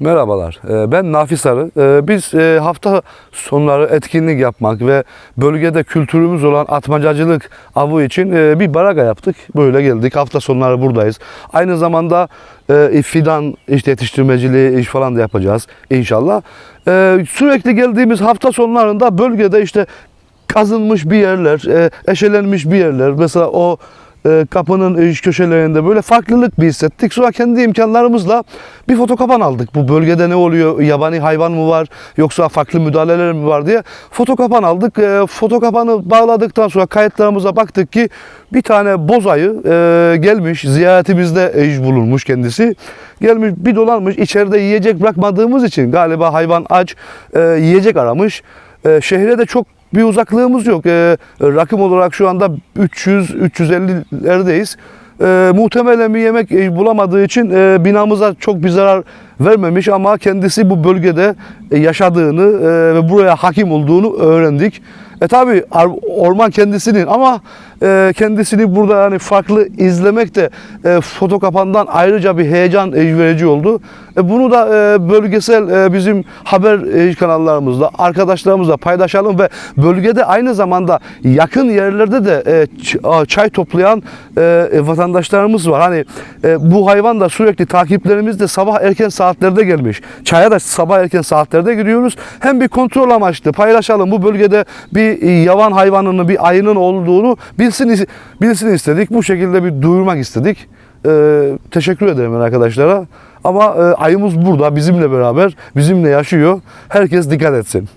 Merhabalar, e, ben Nafi Sarı. E, Biz e, hafta sonları etkinlik yapmak ve bölgede kültürümüz olan atmacacılık avı için e, bir baraga yaptık. Böyle geldik, hafta sonları buradayız. Aynı zamanda e, fidan işte yetiştirmeciliği iş falan da yapacağız inşallah. Sürekli geldiğimiz hafta sonlarında bölgede işte kazınmış bir yerler, eşelenmiş bir yerler. Mesela o kapının iç köşelerinde böyle farklılık bir hissettik. Sonra kendi imkanlarımızla bir fotokapan aldık. Bu bölgede ne oluyor? Yabani hayvan mı var? Yoksa farklı müdahaleler mi var diye fotokapan aldık. E, fotokapanı bağladıktan sonra kayıtlarımıza baktık ki bir tane bozayı e, gelmiş. Ziyaretimizde iş bulunmuş kendisi. Gelmiş bir dolanmış. içeride yiyecek bırakmadığımız için galiba hayvan aç e, yiyecek aramış. E, şehre de çok bir uzaklığımız yok. E, rakım olarak şu anda 300-350'lerdeyiz. E, muhtemelen bir yemek e, bulamadığı için e, binamıza çok bir zarar vermemiş ama kendisi bu bölgede e, yaşadığını e, ve buraya hakim olduğunu öğrendik. E tabi orman kendisinin ama e, kendisini burada yani farklı izlemek de foto kapandan ayrıca bir heyecan verici oldu. E, bunu da bölgesel bizim haber kanallarımızla arkadaşlarımızla paylaşalım ve bölgede aynı zamanda yakın yerlerde de çay toplayan vatandaşlarımız var. Hani bu hayvan da sürekli takiplerimizde sabah erken saatlerde gelmiş. Çaya da sabah erken saatlerde gidiyoruz. Hem bir kontrol amaçlı paylaşalım bu bölgede bir e, yavan hayvanının bir ayının olduğunu bilsin bilsin istedik. Bu şekilde bir duyurmak istedik. Ee, teşekkür ederim arkadaşlara. Ama e, ayımız burada bizimle beraber, bizimle yaşıyor. Herkes dikkat etsin.